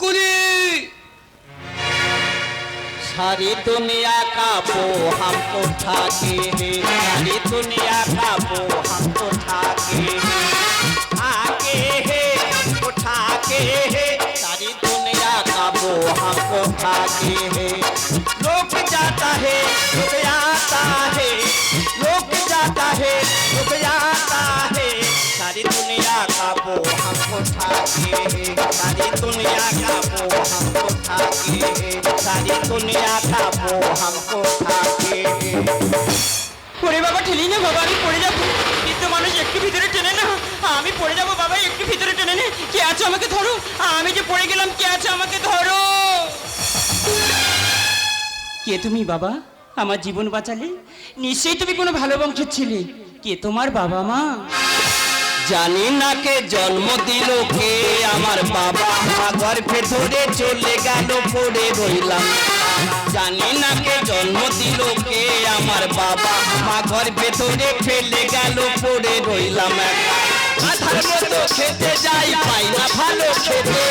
কুলি! সারি দুনিয়া কাপো হামকো থাকে হে সারি দুনিয়া কাপো হাম सारी दुनिया का वो हमको ठाके है। लोग जाता है लोग जाता है। लोग जाता है लोग जाता है। सारी दुनिया का वो हमको ठाके है। सारी दुनिया का वो हमको ठाके है। सारी दुनिया का वो हमको ठाके है। ওরে বাবা, ঠেলি না বাবা, আমি পড়ে যাব। কিন্তু মানুষ একটু ভিতরে টেনে না, আমি পড়ে যাব বাবা, একটু ভিতরে টেনে নে। কে আছো আমাকে ধরো? আমি যে পড়ে গেলাম, কে আছো আমাকে ধরো? কে তুমি বাবা? আমার জীবন বাঁচালে? নিশ্চয়ই তুমি কোনো ভালো বংশের ছিলে। কে তোমার বাবা মা? জানি না কে জন্ম দিল, কে আমার বাবা ঘর ভেতরে চলে গেল, পড়ে রইলাম। জানি না কে জন্ম দিল, কে আমার বাবা। মা ঘর ভেতরে ফেলে গেল, পড়ে রইলাম। আধার মতো খেতে যাই, পাই না ভালো খেতে।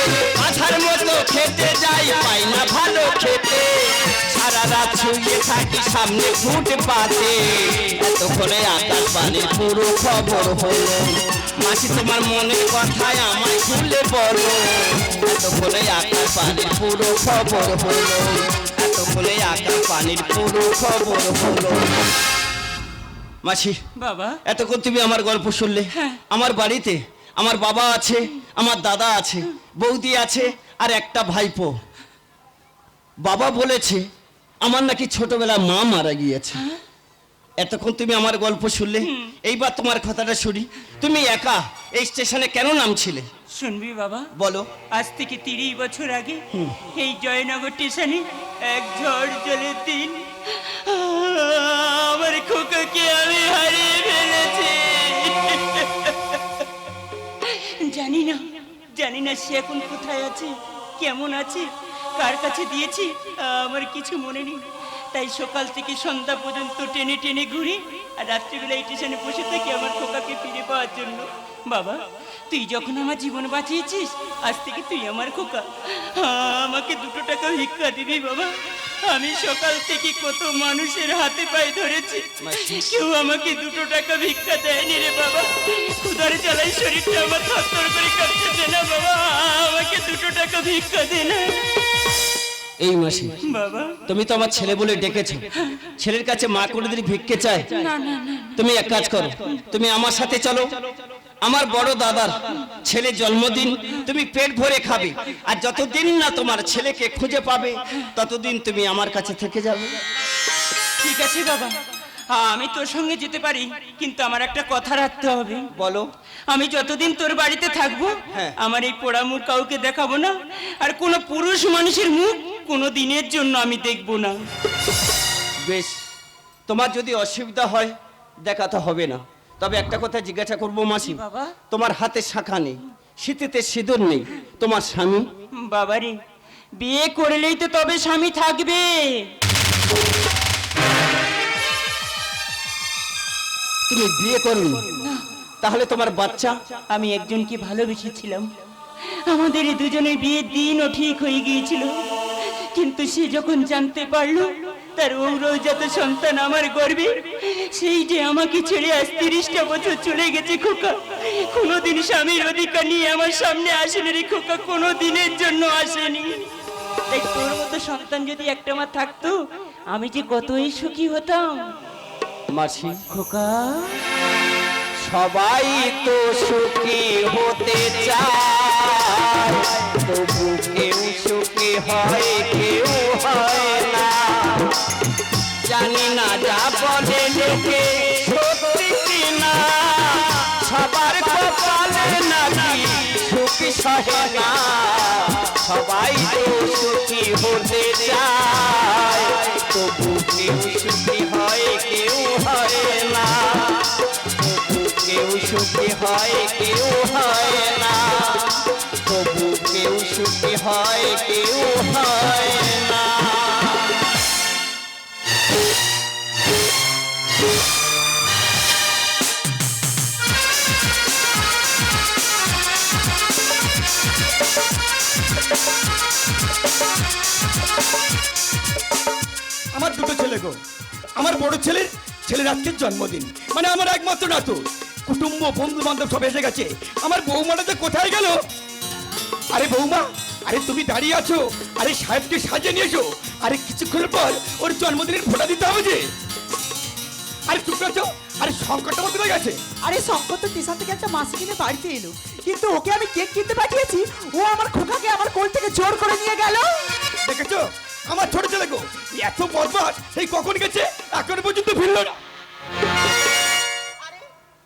আধার মতো খেতে যাই, পাই না ভালো খেতে। সারা রাত শুয়ে থাকি সামনে ফুট পাতে। এতক্ষণে আকাশ বাণীর পুরো খবর হলো। মাসি, তোমার মনের কথায় আমায় খুলে বলো এতক্ষণে আকাশ পানির পুরো খবর হলো। এতক্ষণে আকাশ পানির পুরো খবর হলো মাসি বাবা। এতক্ষণ তুমি আমার গল্প শুনলে। হ্যাঁ। আমার বাড়িতে আমার বাবা আছে আমার দাদা আছে বৌদি আছে আর একটা ভাইপো। বাবা বলেছে আমার নাকি ছোটবেলা মা মারা গিয়েছে। এতক্ষণ তুমি আমার গল্প শুনলে। এইবার তোমার কথাটা শুনি। তুমি একা এই স্টেশনে কেন নামছিলে? শুনবি বাবা। বলো। আজ থেকে তিরিশ বছর আগে এই জয়নগর স্টেশনে এক ঝড় জলের দিন আমার খোকাকে আমি হারিয়ে ফেলেছি। জানি না জানি না সে এখন কোথায় আছে, কেমন আছে, কার কাছে দিয়েছি আমার কিছু মনে নেই। তাই সকাল থেকে সন্ধ্যা পর্যন্ত টেনে টেনে ঘুরি আর রাত্রিবেলা এই স্টেশনে বসে থাকি আমার খোকাকে ফিরে পাওয়ার জন্য। বাবা তুই যখন আমার জীবন বাঁচিয়েছিস আজ থেকে তুই আমার খোকা। আমাকে দুটো টাকা ভিক্ষা দিবি বাবা। আমি সকাল থেকে কত মানুষের হাতে পায়ে ধরেছি। কেউ আমাকে দুটো টাকা ভিক্ষা দেয়নি রে বাবা। ক্ষুধারে জ্বালাই শরীরটা আমার থরথর করে কাঁপতেছে না বাবা আমাকে দুটো টাকা ভিক্ষা দে না। এই মাসি। বাবা তুমি তো আমার ছেলে বলে ডেকেছো। ছেলের কাছে মা করে কোনোদিন ভিক্ষে চায়? না না না। তুমি এক কাজ করো তুমি আমার সাথে চলো। আমার বড় দাদার ছেলে জন্মদিন তুমি পেট ভরে খাবে। আর যতদিন না তোমার ছেলেকে খুঁজে পাবে ততদিন তুমি আমার কাছে থেকে যাবে। ঠিক আছে বাবা। আমি তোর সঙ্গে যেতে পারি কিন্তু আমার একটা কথা রাখতে হবে। বলো। আমি যতদিন তোর বাড়িতে থাকব হ্যাঁ। আমার এই পোড়া মুখ কাউকে দেখাবো না। আর কোনো পুরুষ মানুষের মুখ কোনো দিনের জন্য আমি দেখব না। বেশ তোমার যদি অসুবিধা হয় দেখাতে হবে না। তবে একটা কথা জিজ্ঞাসা করব মাসি বাবা? তোমার হাতে শাখা নেই শীতেতে সিঁদুর নেই তোমার স্বামী? বাবারে বিয়ে করলেই তো তবে স্বামী থাকবে। তুমি বিয়ে করনি? তাহলে তোমার বাচ্চা? আমি একজনকে ভালোবেসেছিলাম? আমাদের এই দুজনের বিয়ের দিনও ঠিক হয়ে গিয়েছিল। কিন্তু সে যখন জানতে পারল, তার ঔরজাত সন্তান আমার গর্বে। সেই যে আমাকে ছেড়ে আজ তিরিশটা বছর চলে গেছে খোকা। কোনোদিন স্বামীর অধিকার নিয়ে আমার সামনে আসেনি রে খোকা কোনো দিনের জন্য আসেনি। তাই তোর মতো সন্তান যদি একটা আমার থাকতো, আমি যে কতই সুখী হতাম। মাসি, খোকা, সবাই তো সুখী হতে চায়। তবু কেউ সুখী হয় কেউ হয় না জানি না যা বলে লোকে সত্যি না সবার কপালে নাকি সুখী সহে না সবাই তো সুখী হতে চায় তবু কেউ সুখী হয় কেউ হয় না কেউ সুখী হয় কেউ হয় না। তবু সুখী হয়, কেউ হয় না। আমার দুটো ছেলে গো। আমার বড় ছেলের ছেলের আজকের জন্মদিন। মানে আমার একমাত্র নাতু। কুটুম্ব বন্ধু বান্ধব সব এসে গেছে। আমার বৌমাটা যে কোথায় গেল? আরে বৌমা আরে তুমি দাঁড়িয়ে আছো। আরে সাহেবকে সাজিয়ে নিয়ে এসো। আরে কিছুক্ষণের পর ওর জন্মদিনের ফোটা দিতে হবে যে। আরে চুপ আছো। আরে সংকটটা মধ্যে গেছে। আরে শঙ্কর তো টিসার থেকে একটা মাসি কিনে বাড়িতে এলো। কিন্তু ওকে আমি কেক কিনতে পাঠিয়েছি। ও আমার খোকাকে আমার কোল থেকে জোর করে নিয়ে গেল। দেখেছ? আমার ছোট ছেলে গো। এত বদমাস সেই কখন গেছে? এখনও পর্যন্ত ফিরলো না। আরে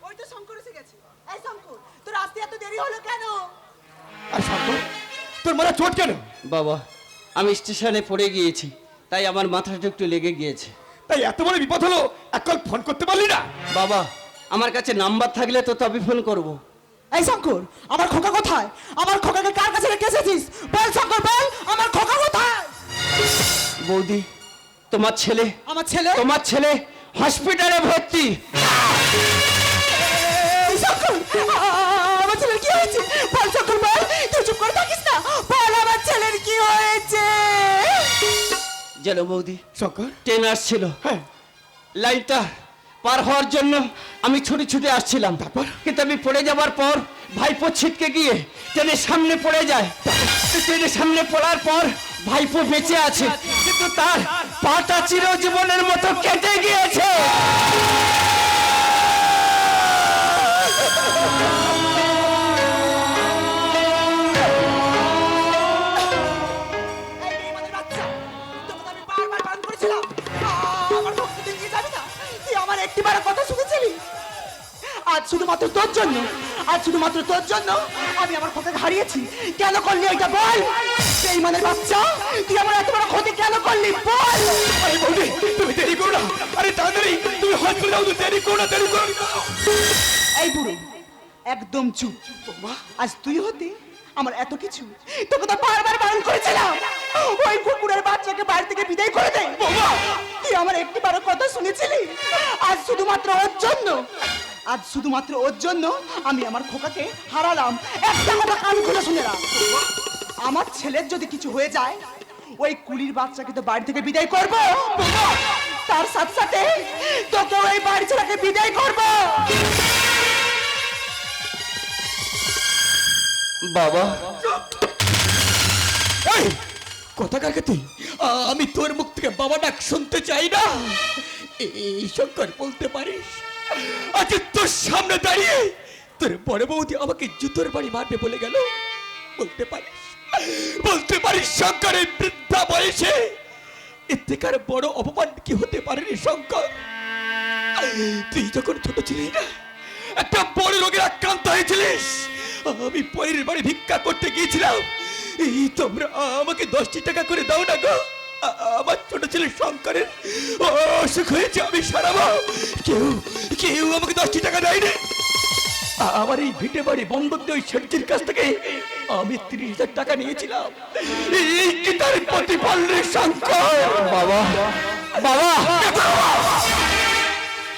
ওই তো শঙ্কর এসে গেছে। এই শঙ্কর তোর আসতে এত দেরি হলো কেন? আর শঙ্কর তোর মারা চোট কেন? বাবা আমি স্টেশনে পড়ে গিয়েছি তাই আমার মাথাটা একটু লেগে গিয়েছে। তাই এত বড় বিপদ হলো এক কল ফোন করতে পারলি না? বাবা আমার কাছে নাম্বার থাকলে তো তবে ফোন করব। এই শঙ্কর আমার খোকা কোথায়? আমার খোকাকে কার কাছে রেখে এসেছিস? বল শঙ্কর বল আমার খোকা কোথায়? বৌদি তোমার ছেলে আমার ছেলে? তোমার ছেলে হসপিটালে ভর্তি। শঙ্কর আমার ছেলের কি হয়েছে? জানো বৌদি? শঙ্কর ট্রেন আসছিল। হ্যাঁ। লাইনটা পার হওয়ার জন্য আমি ছুটে ছুটে আসছিলাম। তারপর? কিন্তু আমি পড়ে যাবার পর ভাইপো ছিটকে গিয়ে ট্রেনের সামনে পড়ে যায়। ট্রেনের সামনে পড়ার পর ভাইপো বেঁচে আছে। কিন্তু তার পাটা চিরজীবনের মতো কেটে গিয়েছে। আমার কথা শুনেছিলি? আজ শুধুমাত্র তোর জন্য আজ শুধুমাত্র তোর জন্য আমি আমার খোকাকে হারিয়েছি। কেন করলি এটা বল? সেই মানে বাচ্চা তুই আমার এত বড় ক্ষতি কেন করলি? বল! আরে বৌদি তুমি দেরি করো না। আরে তাড়াতাড়ি তুমি হসপিটাল যাও দেরি করো না দেরি করো এই বুড়ো একদম চুপ। আজ তুই হতে? আমার এত কিছু, তোকে তো বারবার বারণ করেছিলাম। ওই কুকুরের বাচ্চাকে বাড়ি থেকে বিদায় করে দে। তুই আমার একটি বারো কথা শুনেছিলি? আজ শুধুমাত্র ওর জন্য, আজ শুধুমাত্র ওর জন্য আমি আমার খোকাকে হারালাম। একটা কথা কান খুলে শুনে আমার ছেলের যদি কিছু হয়ে যায়, ওই কুলির বাচ্চাকে তো বাড়ি থেকে বিদায় করব। তার সাথে সাথে তোকে ওই বাড়ি ছেলেকে বিদায় করব। বাবা। এই কোথাকার কে তুই? আমি তোর মুখ থেকে বাবা ডাক শুনতে চাই না। এই শঙ্কর বলতে পারিস? আজ তোর সামনে দাঁড়িয়ে তোর বড় বৌদি আমাকে জুতোর বাড়ি মারবে বলে গেল। বলতে পারিস? বলতে পারিস শঙ্করের বৃদ্ধা বয়সে। এর থেকে আর বড় অপমান কি হতে পারে রে শঙ্কর? তুই যখন ছোট ছিলি না, একটা বড় রোগের আক্রান্ত হয়েছিলিস। আমি পরের বাড়ি ভিক্ষা করতে গিয়েছিলাম। এই তোমরা আমাকে দশটি টাকা করে দাও না গো। আমার ছোট ছেলে শঙ্করের অসুখ হয়েছে আমি সারাবো। কেউ কেউ আমাকে দশটি টাকা দেয়নি। আমার এই ভিটে বাড়ি বন্ধক দিয়ে ওই শেঠজির কাছ থেকে আমি তিরিশ হাজার টাকা নিয়েছিলাম। এই কি তার প্রতিফল রে শঙ্কর? বাবা। বাবা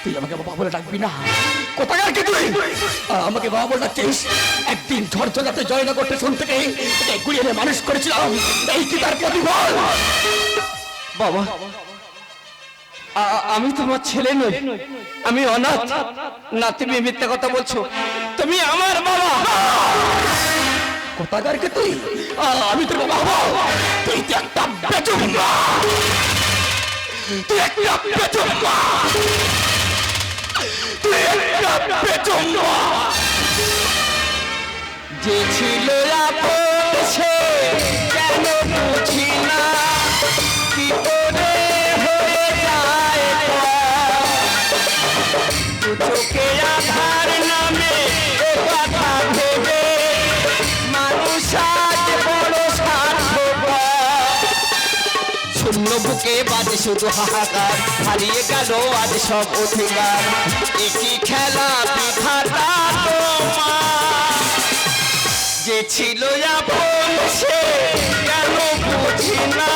তুই আমাকে বাবা বলে ডাকবি না। কোথাকার কি তুই? আমাকে বাবা বলে ডাকছিস? একদিন জয়নগর স্টেশন থেকে গুড়িয়ে মানুষ করেছিলাম। এই কি তার প্রতিফল? বাবা আমি তোমার ছেলে নই। আমি অনাথ। না তুমি মিথ্যা কথা বলছো। তুমি আমার বাবা। কোথাকার কি তুই? আমি তোর বাবা তুই তো একটা বেচুম তুই একটা বেচুম তুই একটা বেচুম যে ছিল আপন সে কেন বুঝি না কি করে হয়ে যায় চোখে আধার বুকে বাজে শুধু হাহাকার? হারিয়ে গেল আজ সব অধিকার। একই খেলা বিধাতা যে ছিল আপন, সে কেন বুঝি না?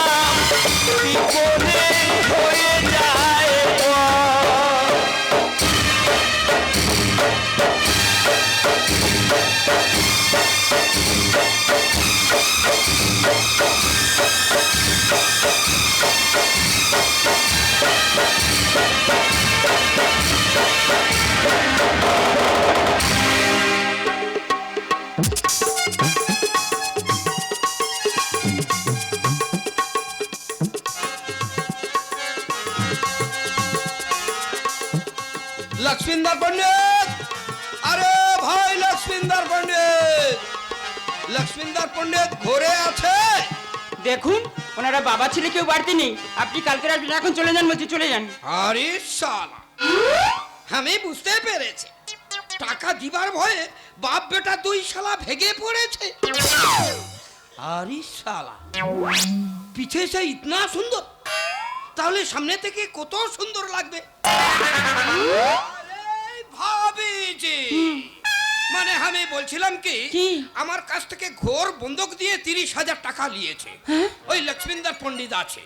হয়ে যায় পর। লক্ষ্মীন্দর পণ্ডিত। আরে ভাই লক্ষ্মীন্দর পণ্ডিত। লক্ষ্মীন্দর পণ্ডিত ঘরে আছে? দেখুন ওনারা বাবা ছেলে কেউ বাড়িতে নেই। আপনি কালকে আসবেন এখন চলে যান বলছি চলে যান। আরে শালা। আমি বুঝতে পেরেছি। টাকা দিবার ভয়ে বাপ বেটা দুই শালা ভেগে পড়েছে। আরে শালা। পিছে সে ইতনা সুন্দর। তাহলে সামনে থেকে কত সুন্দর লাগবে? ভাবিজি মানে আমি বলছিলাম কি? আমার কাছ থেকে ঘোর বন্দুক দিয়ে তিরিশ হাজার টাকা নিয়েছে। ওই লক্ষ্মীন্দর পণ্ডিত আছে।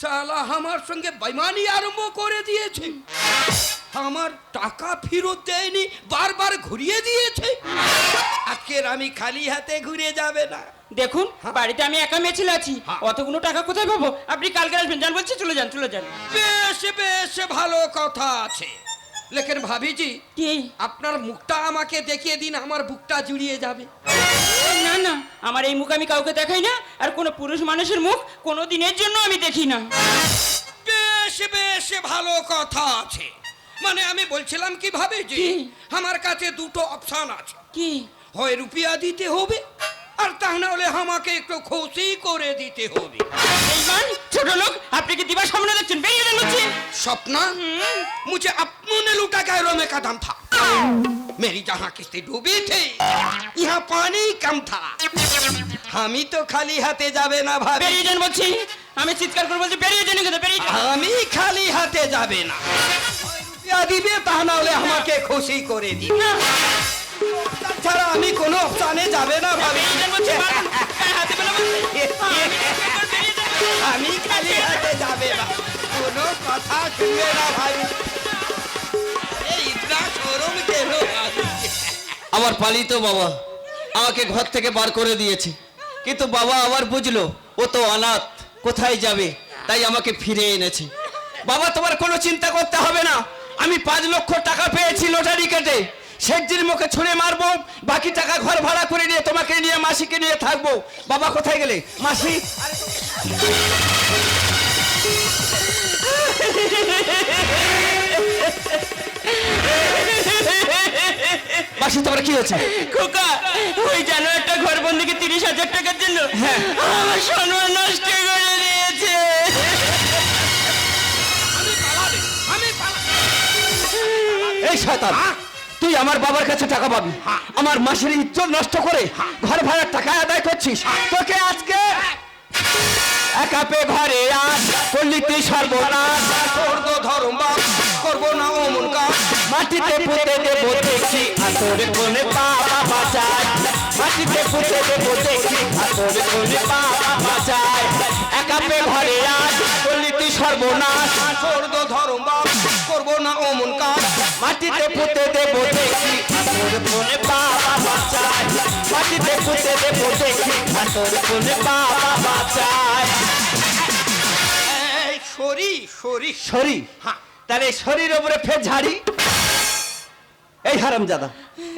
সালা আমার সঙ্গে বেমানি আরম্ভ করে দিয়েছে। আমার টাকা ফেরত দেয়নি বারবার ঘুরিয়ে দিয়েছে। আজকের আমি খালি হাতে ঘুরে যাবে না। দেখুন বাড়িতে আমি একা মেয়ে ছেলে আছি। হ্যাঁ। অতগুলো টাকা কোথায় পাবো? আপনি কালকে আসবেন যান বলছি চলে যান চলে যান। বেশ বেশ ভালো কথা আছে। লেকিন ভাবিজি কি? আপনার মুখটা আমাকে দেখিয়ে দিন আমার বুকটা জুড়িয়ে যাবে। না না আমার এই মুখ আমি কাউকে দেখাই না আর কোনো পুরুষ মানুষের মুখ কোনো দিনের জন্য আমি দেখি না। বেশ বেশ ভালো কথা আছে। মানে আমি বলছিলাম কি ভাবিজি কি? আমার কাছে দুটো অপশন আছে। কি? হয় রুপিয়া দিতে হবে আর তা না হলে আমাকে একটু খুশি করে দিতে হবে বেঈমান ছোট লোক আপনি কি দিবার সামনে দেখছেন বেরিয়ে যান বলছি सपना मुझे अपनों ने लूटा गैरों में कदम था मेरी जहाँ किस्ती डूबी थी यहाँ पानी कम था আমি তো খালি হাতে যাবে না ভাবি বেরিয়ে যান বলছি আমি চিৎকার করে বলছি বেরিয়ে যান কিন্তু বেরিয়ে যান আমি খালি হাতে যাবে না রুপিয়া দিবে তা না হলে আমাকে খুশি করে দিবে ছাড়া আমি কোনো অপশানে যাবে না ভাবি। আমি খালি হাতে যাবে না। কোনো কথা শুনবে না কেন আমার পালিত বাবা আমাকে ঘর থেকে বার করে দিয়েছে। কিন্তু বাবা আবার বুঝলো, ও তো অনাথ, কোথায় যাবে? তাই আমাকে ফিরে এনেছে। বাবা, তোমার কোনো চিন্তা করতে হবে না। আমি পাঁচ লক্ষ টাকা পেয়েছি লটারি কেটে। শেখজির মুখে ছুঁড়ে মারবো। বাকি টাকা ঘর ভাড়া করে নিয়ে তোমাকে নিয়ে মাসিকে নিয়ে থাকব। বাবা কোথায় গেলে? মাসি? মাসি তোমার কি হয়েছে? খোকা ওই জানো একটা ঘর বন্দিকে তিরিশ হাজার টাকার জন্য আমার সম্মান নষ্ট করে দিয়েছে। এই শয়তান। তুই আমার বাবার কাছে টাকা পাবি। আমার মাসের ইজ্জত নষ্ট করে ঘর ভাড়ার টাকা আদায় করছিস। তোকে আজকে একা পে ঘরে আস করলি তুই সর্বনাশ। করব ধর্ম করব না অমন কাজ। মাটিতে পুঁতে দেবো দেখি আতর কোনে বাবা বাঁচায়। মাটিতে পুঁতে দেবো দেখি আতর কোনে বাবা বাঁচায়। একা পে ঘরে আস করলি তুই সর্বনাশ। করব ধর্ম করব না অমন কাজ। মাটিতে পুঁতে দেবো দেখি কোনে বাবা বাঁচায়। মাটিতে পুঁতে দেবো দেখি আতর কোনে বাবা বাঁচায়। এই সরি সরি। শরী হ্যাঁ। তাহলে শরীর উপরে ফের ঝাড়ি? এই হারাম দাদা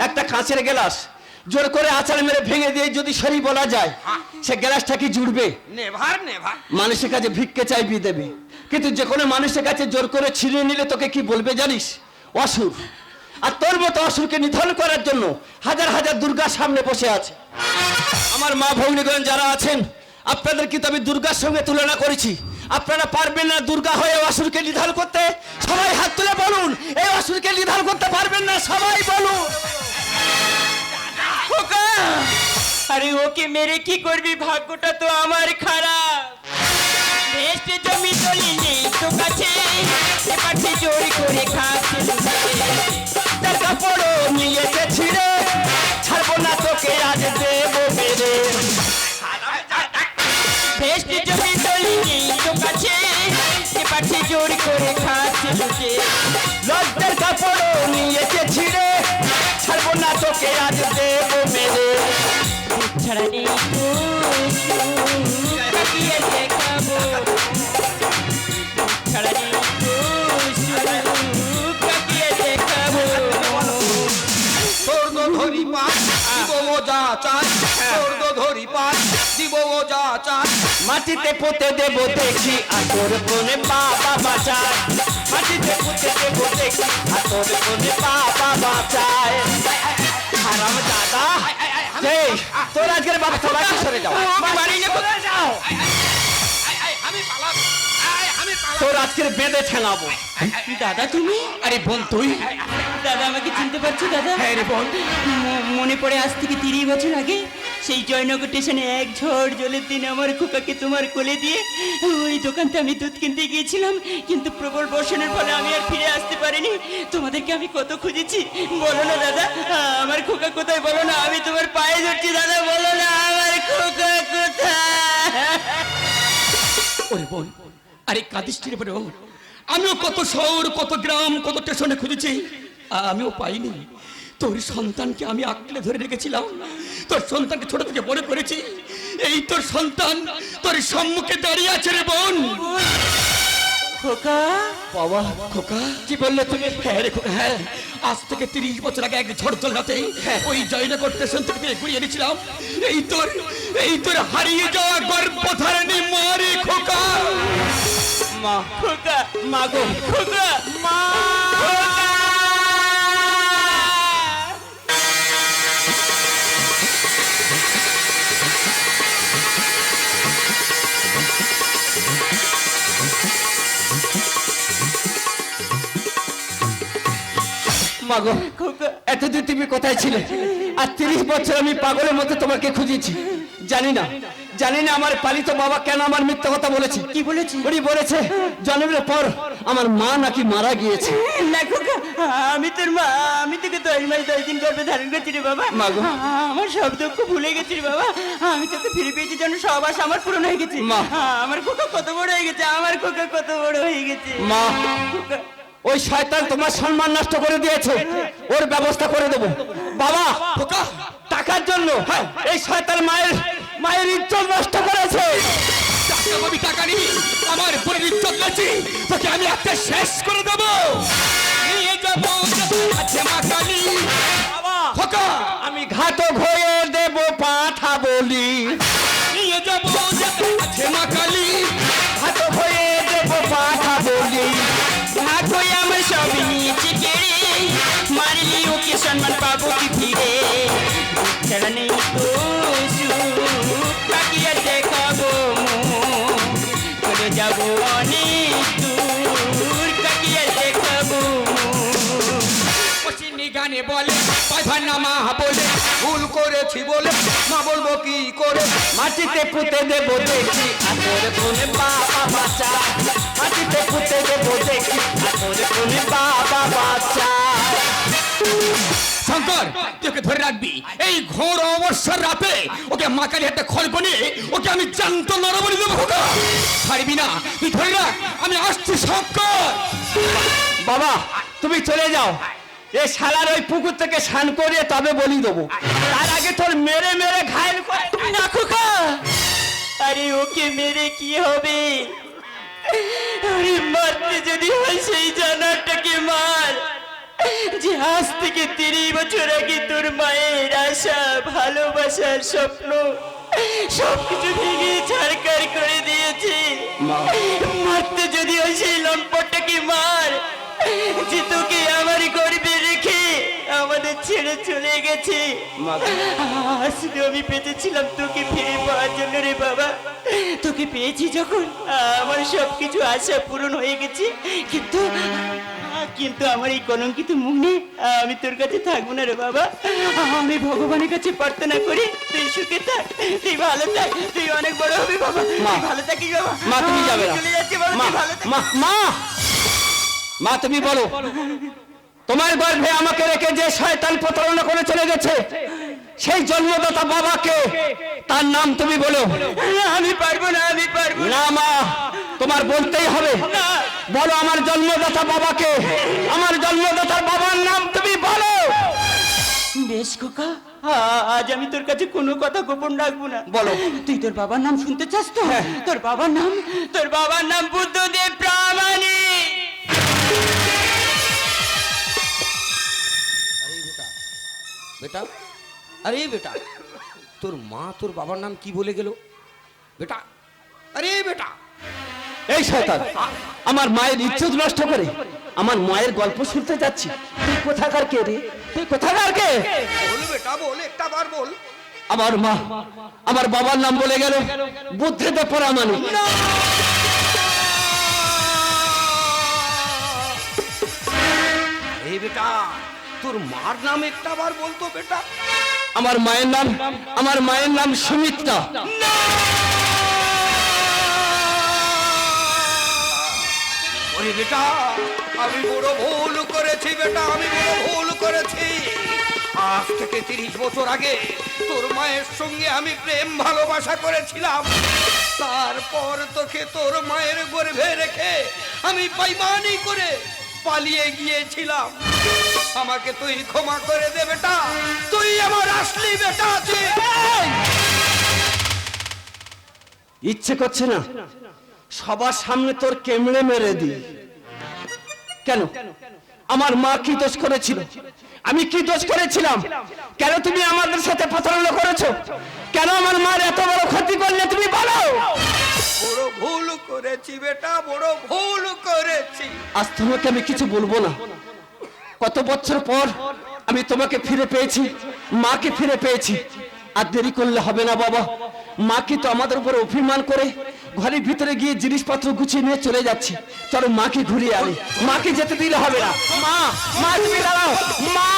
একটা কাঁচের গ্লাস জোর করে আচার মেরে ভেঙে দিয়ে যদি শরী বলা যায় সে গ্লাসটা কি জুড়বে? Never never. মানুষের কাছে ভিক্ষে চাইবি দেবে। কিন্তু যে কোনো মানুষের কাছে জোর করে ছিনিয়ে নিলে তোকে কি বলবে জানিস? অসুর। আর তোর মতো অসুরকে নিধন করার জন্য হাজার হাজার দুর্গার সামনে বসে আছে। আমার মা ভগ্নীগণ যারা আছেন আপনাদের কিন্তু আমি দুর্গার সঙ্গে তুলনা করেছি। আপনারা পারবেন না দুর্গা হয়ে অসুরকে নিধন করতে। সবাই হাত তুলে বলুন, এই অসুরকে নিধন করতে পারবেন না, সবাই বলুন। আরে ওকে মেরে কি করবি? ভাগ্যটা তো আমার খারাপ। ভেস্টে জমি দলি নেই তো কাছে। এপাশে চোরি করে খাচ্ছে তার কাপড়ও নিয়েছে ছিঁড়ে ছাড়বো না তোকে, আজ দেবো মেরে। ভেস্ট জমি দলি নেই তো কাছে। সে পাচ্ছে জোর করে খাচ্ছে লজ্জার কাপড়ও দিব ও যা চাই। মাটিতে পুঁতে দেবো দেখি আতর তোর কোনে বাবা বাঁচায়। মাটিতে পুঁতে দেবো দেখি আতর তোর কোনে বাবা বাঁচায়। হারাম দাদা এই তোর আজকের বাবা তোরা সরে যাও। বাড়ি যাও। আমি পালাবো। তোর আজকের বেঁধে ঠেঙাবো দাদা তুমি? আরে বোন তুই। দাদা আমাকে চিনতে পারছ দাদা? হ্যাঁ রে বোন। মনে পড়ে আজ থেকে তিরিশ বছর আগে সেই জয়নগর স্টেশনে এক ঝড় জলের দিন আমার খোকাকে তোমার কোলে দিয়ে ওই দোকানতে আমি দুধ কিনতে গিয়েছিলাম কিন্তু প্রবল বর্ষণের ফলে আমি আর ফিরে আসতে পারিনি। তোমাদেরকে আমি কত খুঁজেছি? বলো না দাদা। আমার খোকা কোথায়? বলো না আমি তোমার পায়ে ধরছি দাদা। বলো না আমার খোকা কোথায়? ওরে বোন আরে কাঁদিস উপরে ও আমিও কত শহর, কত গ্রাম, কত স্টেশনে খুঁজেছি, আমিও পাইনি। তোর সন্তানকে আমি আঁকলে ধরে রেখেছিলাম। তোর সন্তানকে ছোট থেকে বড় করেছি। এই তোর সন্তান তোর সম্মুখে দাঁড়িয়ে আছে রে বোন। খোকা? বাবা খোকা। কি বললে তুমি? হ্যাঁ রে খোকা হ্যাঁ। আজ থেকে তিরিশ বছর আগে এক ঝড় জল রাতে ওই জয়নগর স্টেশন থেকে ঘুরিয়ে এনেছিলাম। এই তোর এই তোর হারিয়ে যাওয়া গর্ভধারণী মারে খোকা। মা খোকা। মা গো। খোকা। মা। মাগো এতদিন তুমি কোথায় ছিলে? আর তিরিশ বছর আমি পাগলের মতো তোমাকে খুঁজেছি জানি না জানি না আমার পালিত বাবা কেন আমার মিথ্যা কথা বলেছে। কি বলেছি? উনি বলেছে জন্মের পর আমার মা নাকি মারা গিয়েছে। আমি তোর মা আমি তোকে দশ মাস দশ দিন গর্ভে ধারণ করছি রে বাবা। মা গো। আমার সব দুঃখ ভুলে গেছি রে বাবা। আমি তোকে ফিরে পেয়েছি যেন সব আশা আমার পূরণ হয়ে গেছে। মা। আমার খোকা কত বড় হয়ে গেছে আমার খোকা কত বড় হয়ে গেছে। মা। ওই শয়তান তোমার সম্মান নষ্ট করে দিয়েছে। ওর ব্যবস্থা করে দেবো। বাবা টাকার জন্য এই শয়তান মায়ের মায়ের ইজ্জত নষ্ট করেছে। টাকা টাকা নি আমার বোনের ইজ্জত গেছি তোকে আমি একটা শেষ করে দেব। নিয়ে যাব আছে মা কালী আমি ঘাতক হয়ে দেব পাঠা বলি। বলব কি করে? মাটিতে পুঁতে দেব দেখি আতর কোনে বাবা বাচ্চা মাটিতে পুঁতে দেব দেখি আতর কোনে বাবা বাচ্চা শঙ্কর তুই ওকে ধরে রাখবি। এই ঘোর অবসর রাতে ওকে মাকারি হাতে খড় নিয়ে ওকে আমি জান্ত নরবলি দেবো ছাড়বি না তুই ধরে রাখ আমি আসছি শঙ্কর। বাবা তুমি চলে যাও। এই শালার ওই পুকুর থেকে স্নান করে তবে বলি দেবো। তার আগে তোর মেরে মেরে ঘায়ল করে না খোকা। আরে ওকে মেরে কি হবে? আরে মারতে যদি হয় সেই জানারটাকে মার। যে আজ থেকে তিরিশ বছর আগে তোর মায়ের আশা ভালোবাসার স্বপ্ন সবকিছু ভেঙে ছাড়কার করে দিয়েছে। মারতে যদি হয় সেই লম্পটটাকে মার। যে তোকে ছেড়ে চলে গেছে। আসলে আমি পেতেছিলাম তোকে ফিরে পাওয়ার জন্য রে বাবা। তোকে পেয়েছি যখন। আমার সব কিছু আশা পূরণ হয়ে গেছে। কিন্তু কিন্তু আমার এই কলঙ্কিত মুখ নিয়ে আমি তোর কাছে থাকব না রে বাবা। আমি ভগবানের কাছে প্রার্থনা করি তুই সুখে থাক তুই ভালো থাক তুই অনেক বড় হবি বাবা। ভালো থাকিস বাবা। মা তুমি যাবে না। চলে যাচ্ছি বাবা মা ভালো থাকিস। মা মা মা তুমি বলো। তোমার গর্ভে আমাকে রেখে যে শয়তান প্রতারণা করে চলে গেছে সেই জন্মদাতা বাবাকে তার নাম তুমি বলো। আমি পারব না আমি পারব না। মা তোমার বলতেই হবে। বলো আমার জন্মদাতা বাবাকে আমার জন্মদাতার বাবার নাম তুমি বলো। বেশ খোকা আজ আমি তোর কাছে কোনো কথা গোপন রাখব না। বলো। তুই তোর বাবার নাম শুনতে চাস তো? তোর বাবার নাম তোর বাবার নাম বুদ্ধদেব প্রামাণিক। বেটা? আরে বেটা তোর মা তোর বাবার নাম কি বলে গেল? বেটা আরে বেটা। এই শয়তান আমার মায়ের ইজ্জত নষ্ট করে আমার মায়ের গল্প শুনতে যাচ্ছি। তুই কোথাকার কে রে? তুই কোথাকার কে? বল বেটা বল একটা বার বল। আমার মা আমার বাবার নাম বলে গেল বুদ্ধিতে পরামানি। আরে বেটা তোর মার নাম একটা বার বলতো বেটা। আমার মায়ের নাম, আমার মায়ের নাম সুমিত্রা। ওরে বেটা, আমি বড় ভুল করেছি বেটা, আমি বড় ভুল করেছি। আজ থেকে তিরিশ বছর আগে তোর মায়ের সঙ্গে আমি প্রেম ভালোবাসা করেছিলাম। তারপর তোকে তোর মায়ের গর্ভে রেখে আমি পাইমানি করে পালিয়ে গিয়েছিলাম। আমাকে তুই ক্ষমা করে দে বেটা। তুই আমার আসলি বেটা ইচ্ছে করছে না? সবার সামনে তোর কেমড়ে মেরে দি কেন? আমার মা কি দোষ করেছিল? আমি কি দোষ করেছিলাম? কেন তুমি আমাদের সাথে প্রতারণা করেছ? কেন আমার মার এত বড় ক্ষতি করলে তুমি বলো? বড় ভুল করেছি বেটা বড় ভুল করেছি। আজ তোমাকে আমি কিছু বলব না। কত বছর পর আমি তোমাকে ফিরে পেয়েছি, মাকে ফিরে পেয়েছি। আর দেরি করলে হবে না বাবা। মাকে তো আমাদের উপরে অভিমান করে ঘরের ভিতরে গিয়ে জিনিসপত্র গুছিয়ে নিয়ে চলে যাচ্ছি। চলো মাকে ঘুরিয়ে আনি। মাকে যেতে দিলে হবে না। মা মা তুমি দাঁড়াও। মা!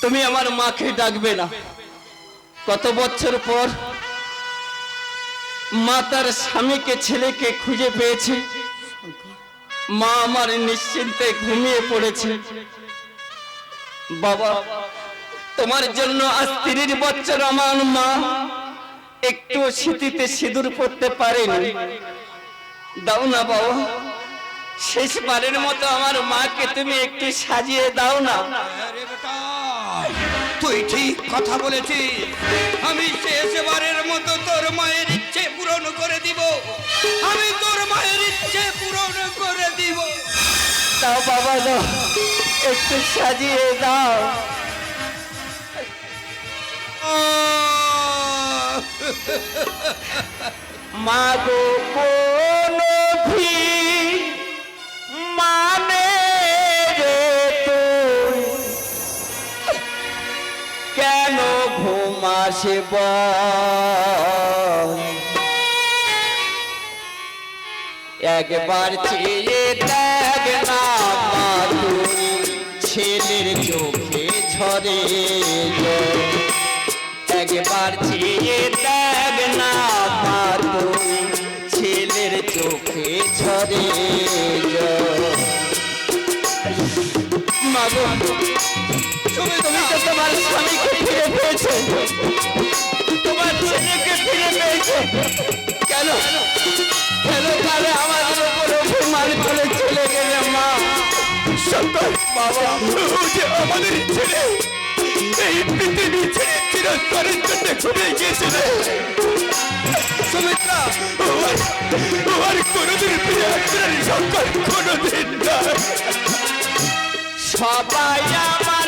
তুমি আমার মাকে ডাকবে না। কত বছর পর মা তার স্বামীকে, ছেলেকে খুঁজে পেয়েছে। মা আমার নিশ্চিন্তে ঘুমিয়ে পড়েছে। বাবা, তোমার জন্য আজ তিরিশ বছর আমার মা একটু স্মৃতিতে সিঁদুর পড়তে পারেনি। দাও না বাবা। শেষবারের মতো আমার মাকে তুমি একটু সাজিয়ে দাও না। তুই ঠিক কথা বলেছিস। আমি শেষবারের মতো তোর মায়ের ইচ্ছে পূরণ করে দিব। আমি তোর মায়ের ইচ্ছে পূরণ করে দিব। দাও বাবা দাও একটু সাজিয়ে দাও। মাগো কোন বল একবার চেয়ে দেখ না তুই ছেলের চোখে ঝরে। একবার চেয়ে দেখ না তুই ছেলের চোখে ঝরে। মাগো তুমি তো তোমার স্বামীকে ফিরে পেয়েছ। তোমার ছেলেকে ফিরে পেয়েছ। কেন? কেন তাহলে আমাদের উপর অভিমান করে চলে গেলে, মা? সন্তান বাবা যে আমাদের ছেলে, এই পৃথিবী ছেড়ে চিরস্তরের জন্য ঘুরে গিয়েছিল। সুমিত্রা আর কোনোদিন ফিরে আসবে না শঙ্কর কোনোদিন না সবাই আমার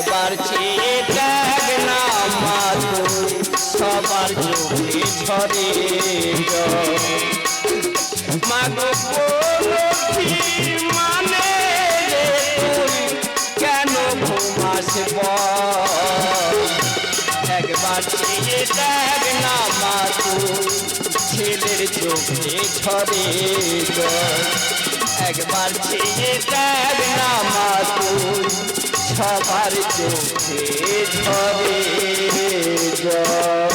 একবার সবার চোখে বলছি মানে কেন ঘুমাস একবার চেয়ে দেখ না মা তুই ছেলের চোখে ঝরে একবার দেখ না সবার চোখে ঝরে জল।